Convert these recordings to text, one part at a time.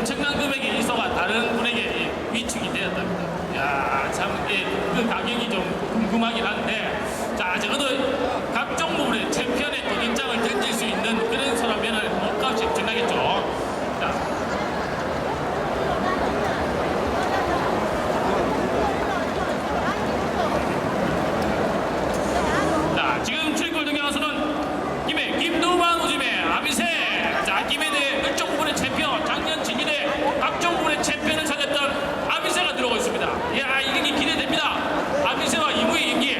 엄청난 금액의 이소가 다른 분에게 이 위축이 되었답니다. 야, 참, 예, 그 가격이 좀 궁금하긴 한데, 자, 적어도 각 종목의 챔피언의 도전장을 던질 수 있는 그런 소라면은 몸값이 엄청나겠죠. 자, 자, 지금 출골 등경선수는 김해 김두만 우지매 아비세 자 김해 대 일정 부분의 챔피언 작년 진일에 각종 부분의 챔피언을 찾았던 아비세가 들어오고 있습니다. 야 이게 기대됩니다. 아비세와 이무의 경기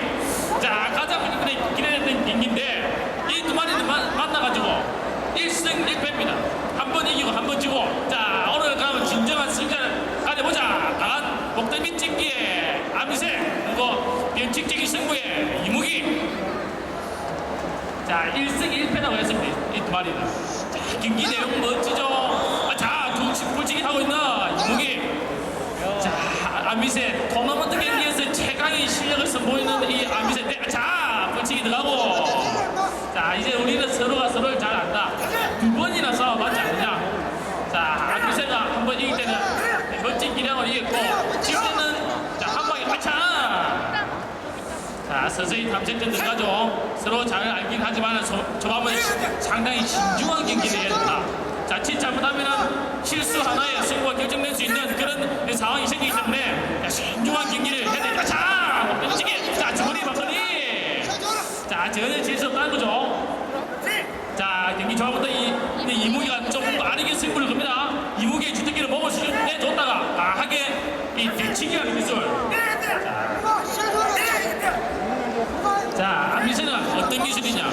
자 가장 이번에 기대됐던 경기인데 이 두 마리는 만- 만나가지고 1승 1패입니다. 한 번 이기고 한 번 지고 자 오늘 그러면 진정한 승자를 가져보자 강한 목덜미 찍기에 아비세 그리고 변칙적인 승부에 이무기 자, 1승 1패라고 했습니다. 이 두 마리는. 자, 경기 내용 멋지죠? 아, 자, 두 불치기 하고 있는 이무기. 자, 아미세 토너먼트 경기에서 최강의 실력을 선보이는 이 아미세. 네, 자, 불치기 들어가고. 자, 이제 우리는 서로가 서로를 잘 안다. 두 번이나 싸워봤지 않느냐? 자, 아미세가 한 번 이길 때는 멋진 기량을 이겼고, 지금은 자, 한 방에 가차! 자, 서서히 탐색전 들어가죠. 서로 잘 알긴 하지만 저밤은 상당히 신중한 경기를 해야 된다. 자칫 잘못하면 실수 하나에 승부가 결정될 수 있는 그런 상황이 생기기 때문에 자, 신중한 경기를 해야 된다. 자, 멋지게. 자, 주머니 막걸리. 자, 전혀 질수 없다는 거죠. 자, 경기 초반부터 이, 이 이무기가 좀 빠르게 승부를 겁니다. 이무기의 주특기를 먹을 수 있는 줬다가 강하게 이 대치기하는 기술. 자, 아미세는 어떤 기술이냐?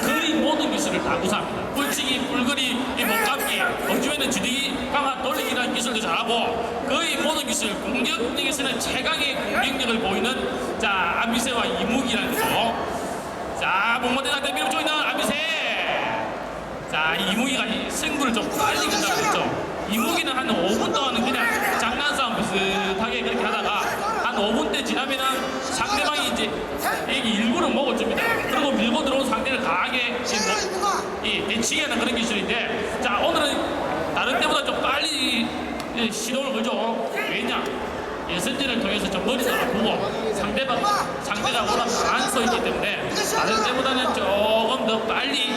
거의 모든 기술을 다 구사합니다. 뿔치기, 뿔거리, 이 목감기, 요즘에는 주둥이 강화 돌리기라는 기술도 잘하고 거의 모든 기술, 공격력에서는 최강의 공격력을 보이는 자, 아미세와 이무기라는 거죠. 자, 목마대 상대 밀어주고 있는 아미세. 자, 이무기가 이 승부를 좀 빨리 끝나고 있죠. 이무기는 한 5분 동안은 그냥 장난싸움 비슷하게 그렇게 하다가 한 5분 때 지나면은 상대방이 이제 이게 일부러 먹어줍니다. 그리고 밀고 들어온 상대를 강하게 이 뭐- 이 대치기 하는 그런 기술인데 자, 오늘은 다른 때보다 좀 빨리 이 시도를 걸죠. 왜냐? 예선전을 통해서 좀 머리도 아프고 상대방 상대가 워낙 강한 서있기 때문에 다른 때보다는 조금 더 빨리 이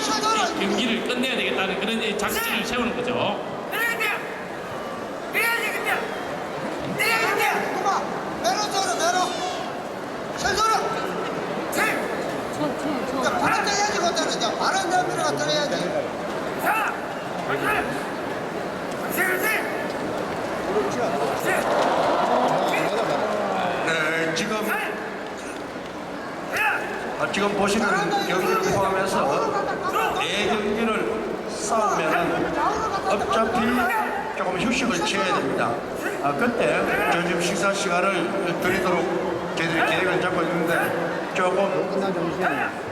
경기를 끝내야 되겠다는 그런 이 작전을 세우는 거죠. 그만 매너 줘라 매너 최소로 그러니까 바람 떼야지 그때는 바람 잡으러 갖다 해야지. 네, 지금 아, 지금 보시는 경기를 포함해서 네 경기를 싸우면은 어차피 조금 휴식을 취해야 됩니다. 아, 그때 점심 식사 시간을 드리도록 저희들이 계획을 잡고 있는데 조금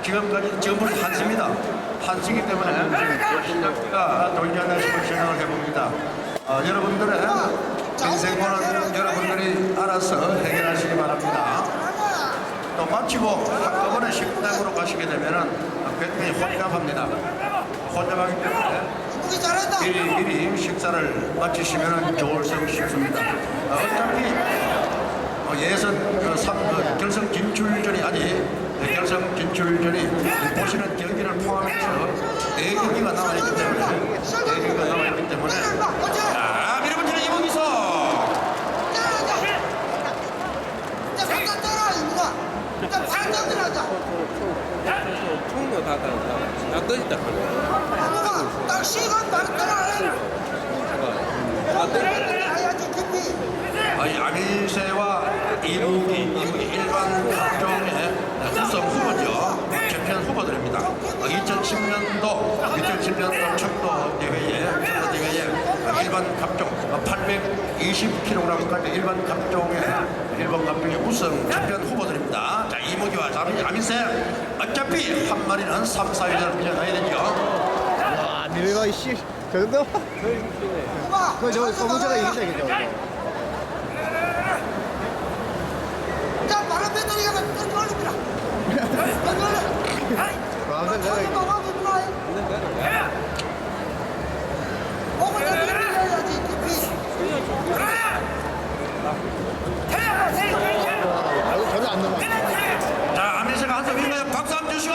지금까지 지금부터 한시입니다. 한시기 때문에 아, 돌지 않는 식으로 진행을 해봅니다. 아, 여러분들의 인생고는 여러분들이 알아서 해결하시기 바랍니다. 또 마치고 한꺼번에 식당으로 가시게 되면은 굉장히 혼잡합니다. 혼잡하기 때문에 미리 미리 식사를 마치시면 좋을성 싶습니다. 어, 어차피 어, 예선 그 삼- 그 결승 진출전이 아니 네, 결승 진출전이 경기가 남아있기 때문에 네 경기가 남아있기 때문에 자 밀어붙이는 들어가자 총도 다, 다, 다, 다 떠있다. 이거가 딱 시간 바로 떠나라 해 일반 갑종 820kg까지 일반 갑종의 일본 갑종의 우승 주변 후보들입니다. 자 이무기와 자민쌤 어차피 한 마리는 3, 4위를 뛰어나야 되죠. 와 밀가 이씨 저 정도? 그저 소문자가 이긴다 이죠 자 바로 배터리가 떨어집니다. 떨어집니다. 감사합니다. 아, 고 전혀 안 넘어. 자, 아미세가 한손 위에 박수 한번 주시고.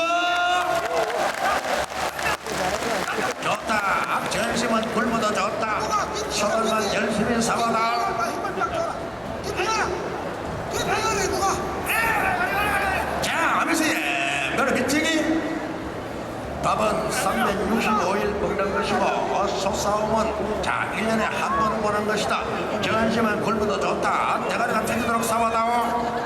밥은 365일 먹는 것이고 옷 속싸움은 자 1년에 한 번 보는 것이다. 정한심은 굶어도 좋다. 대가리가 튀기도록 싸워다오.